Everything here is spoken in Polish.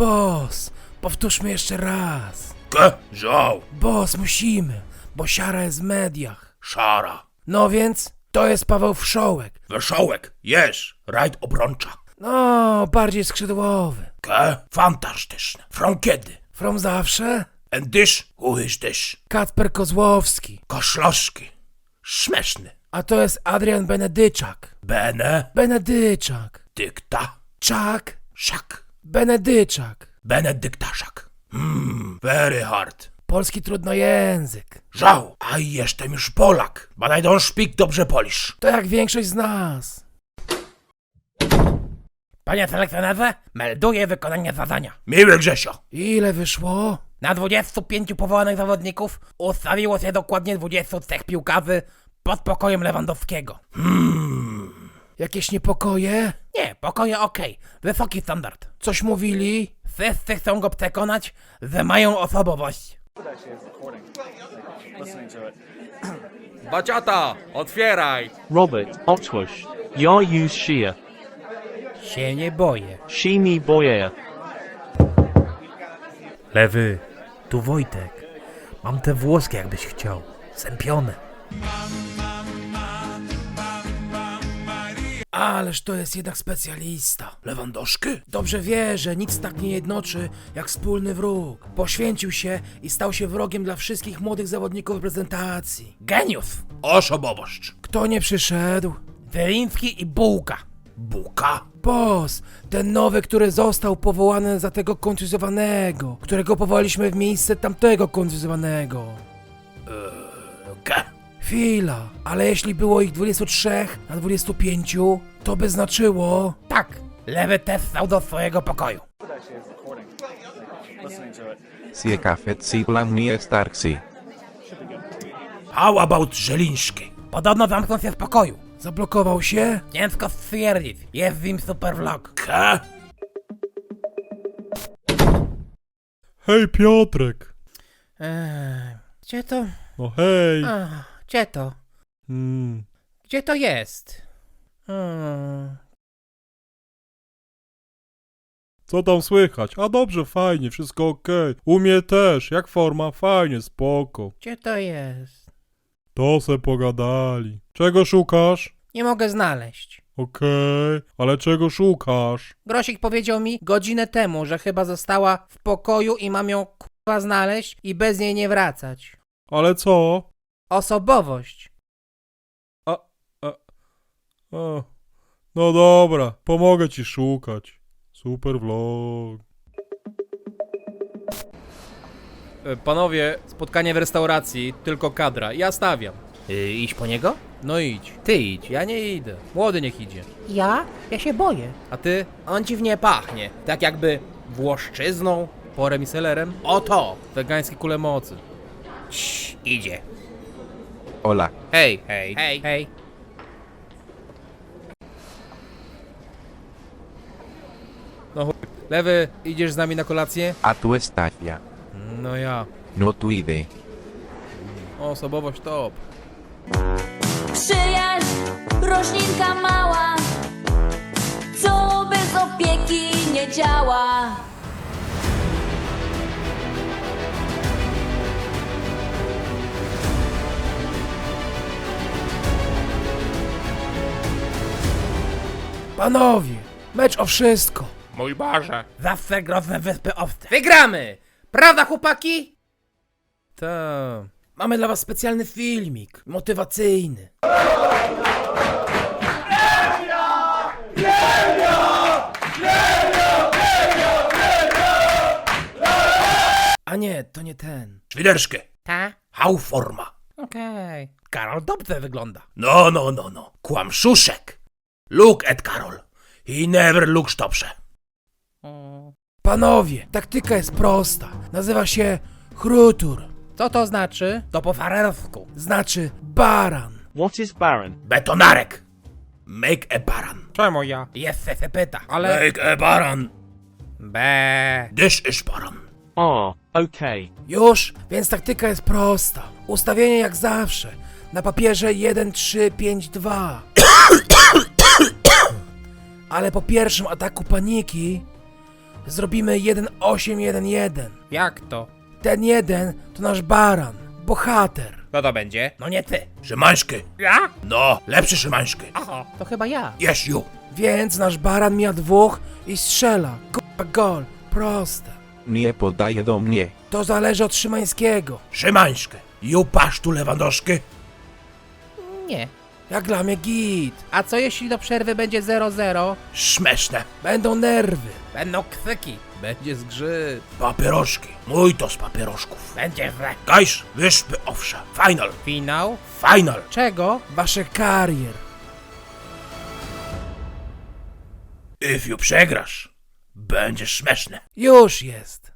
Boss, powtórzmy jeszcze raz. Ke, żoł, Boss, musimy, bo siara jest w mediach. szara, No więc, to jest Paweł Wszołek. wesołek, jesz, rajd obrończa. No, bardziej skrzydłowy. Ke, fantastyczne. From kiedy? From zawsze? And who is this? Kacper Kozłowski. Koszlowski. Śmieszny. A to jest Adrian Benedyczak. Bene, Benedyczak. dykta, Czak. szak, Benedyczak. benedyktaszak. Hmm, very hard. Polski trudnojęzyk. Żał, a jestem już Polak, I don't speak dobrze Polish. To jak większość z nas. Panie selekcjonerze, melduję wykonanie zadania. Miły Grzesio. Ile wyszło? Na 25 powołanych zawodników ustawiło się dokładnie 23 piłkarzy pod pokojem Lewandowskiego. Jakieś niepokoje? Nie, pokoje okej, wysoki standard. Coś mówili? Wszyscy chcą go przekonać, że mają osobowość. Baciata, otwieraj! Robert, Otwush. Ja use Shia. Się nie boję. Shimi Boyer. Lewy, tu Wojtek. Mam te włoskie, jakbyś chciał. Sępione. Ależ to jest jednak specjalista. Lewandowski? Dobrze wie, że nic tak nie jednoczy jak wspólny wróg. Poświęcił się i stał się wrogiem dla wszystkich młodych zawodników reprezentacji. Geniusz! Osobowość. Kto nie przyszedł? Wyliński i Bułka. Buka? Boss, ten nowy, który został powołany za tego kontuzjowanego, którego powołaliśmy w miejsce tamtego kontuzjowanego. Ke, Chwila, ale jeśli było ich 23 na 25, to by znaczyło... Tak, lewy też stał do swojego pokoju. Siekafet Siplamnie Starksi. how about Żeliński? Podobno zamknął się w pokoju. Zablokował się? Ciężko stwierdzić, jest w nim super vlog. Ke? Hej Piotrek! Eee, gdzie to? No hej! Ach, gdzie to? Mm. Gdzie to jest? Hmm. Co tam słychać? A dobrze, fajnie, wszystko okej. U mnie też, jak forma? Fajnie, spoko. Gdzie to jest? To se pogadali. Czego szukasz? Nie mogę znaleźć. Okej, ale czego szukasz? Grosik powiedział mi godzinę temu, że chyba została w pokoju i mam ją kurwa znaleźć i bez niej nie wracać. Ale co? Osobowość. A, no dobra, pomogę ci szukać. Super vlog. E, Panowie, spotkanie w restauracji, tylko kadra. Ja stawiam. Yy, iść po niego? No idź. Ty idź, ja nie idę. Młody niech idzie. Ja? Ja się boję. A ty? On dziwnie pachnie. Tak jakby włoszczyzną. Porem i selerem? Oto. Wegańskie kule mocy. Cii, idzie. Hola. Hej, Hej. Hej. Hej. no chuj. Lewy, idziesz z nami na kolację? A tu Estafia. No ja. No tu idę. Osobowość top. Przyjaźń, roślinka mała, co bez opieki nie działa. Panowie, mecz o wszystko. Mój Boże. Zawsze grozne wyspy owce. Wygramy! Prawda, chłopaki? Ta. Mamy dla was specjalny filmik, motywacyjny. A nie, to nie ten. Świderski. Ta? How forma? Okej. Karol dobrze wygląda. No, no, no, no. Kłamszuszek. Look at Karol. He never looks dobrze. Panowie, taktyka jest prosta. Nazywa się chrutur. Co to znaczy? To po farersku. Znaczy baran. What is Baron? Betonarek. Make a baran. Czemu ja? Jeszcze się pyta, ale... Make a baran. Be. This is baran. Ah, okay. Już, więc taktyka jest prosta. Ustawienie jak zawsze. Na papierze 1, 3, 5, 2. Ale po pierwszym ataku paniki Zrobimy 1-8-1-1. Jak to? Ten jeden to nasz baran, bohater. Kto to będzie? No nie ty. Szymański. Ja? No, lepszy Szymański. Aha, to chyba ja. Yes, you. Więc nasz baran mija dwóch i strzela. Kurwa gol. Proste. Nie podaje do mnie. To zależy od Szymańskiego. Szymański. You pasztu Lewandowski. Nie. Jak dla mnie git. A co jeśli do przerwy będzie 0-0? Śmieszne. Będą nerwy. Będą kwyki. Będzie zgrzyt. Papieroszki. Mój to z papieroszków. Będzie we. Gajsz, wyspy owsze. Final. Finał? Final. Czego? Wasze karier. If you przegrasz, będziesz śmieszny. Już jest.